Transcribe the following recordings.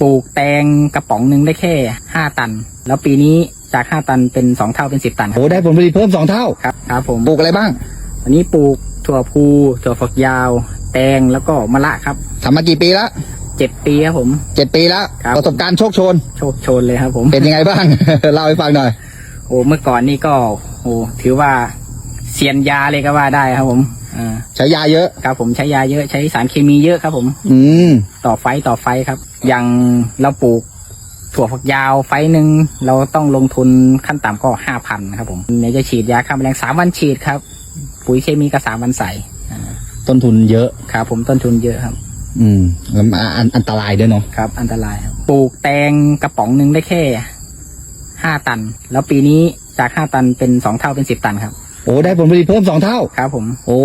ปลูกแตงกระป๋องหนึ่งได้แค่ห้าตัน แล้วปีนี้จากห้าตันเป็นสองเท่าเป็นสิบตันคโอ้รับได้ผลผลิตเพิ่มสองเท่าครับครับผมปลูกอะไรบ้างอันนี้ปลูกถั่วพูถั่วฝักยาว แตงแล้วก็มะละครับทำมากี่ปีแล้วเจ็ดปีครับผม เจ็ดปีแล้วครับ ประสบการณ์โชคโชน โชคโชนเลยครับผม เป็นยังไงบ้าง เล่าให้ฟังหน่อย โอ้เมื่อก่อนนี่ก็ โอ้ถือว่าเซียนยาเลยก็ว่าได้ครับผม อ่าใช้ยาเยอะ ครับผมใช้ยาเยอะใช้สารเคมีเยอะครับ ผม อืม ต่อไฟต่อไฟครับ อย่างเราปลูก ถั่วฝักยาวไฟหนึ่งเราต้องลงทุนขั้นต่ำก็ห้าพันครับ ผมเนี่ยจะฉีดยาฆ่าแมลงสามวันฉีดครับ ปุ๋ยเคมีก็สามวันใส่ต้นทุนเยอะ ครับผมต้นทุนเยอะครับ อืมแล้วมันอันอันตรายด้วยเนาะครับ อันตรายครับปลูกแตงกระป๋องหนึ่งได้แค่ห้าตัน แล้วปีนี้จากห้าตันเป็นสองเท่าเป็นสิบตันครับ โอ้ได้ผลผลิตเพิ่มสองเท่า ครับผมโอ้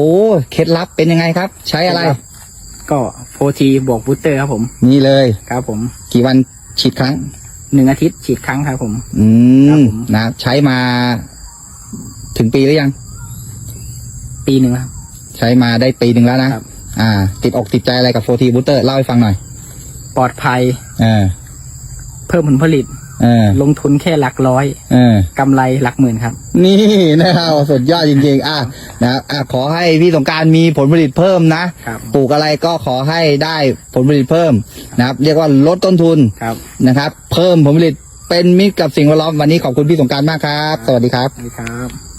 เคล็ดลับเป็นยังไงครับ ใช้อะไร ก็โฟทีบวกบูสเตอร์ครับผม นี่เลย ครับผมกี่วันฉีดครั้ง หนึ่งอาทิตย์ฉีดครั้งครับผม อืครับมผม นะใช้มาถึงปีหรือยัง ปีหนึ่งครับ ใช้มาได้ปีหนึ่งแล้วนะครับ อ่า ติดอกติดใจอะไรกับโฟทีบูเตอร์เล่าให้ฟังหน่อยปลอดภัย เออเพิ่มผลผลิตเออ ลงทุนแค่หลักร้อยเออกำไรหลักหมื่นครับ นี่นะครับสุดยอดจริงๆ อะนะครับอะขอให้พี่สงกรารมีผลผลิตเพิ่มนะครับปลูกอะไรก็ขอให้ได้ผลผลิตเพิ่มนะครับ เรียกว่าลดต้นทุนครับนะครับ เพิ่มผลผลิตเป็นมิตรกับสิ่งแวดล้อมวันนี้ขอบคุณพี่สงกรารมากครับ สวัสดีครับสวัสดีครับ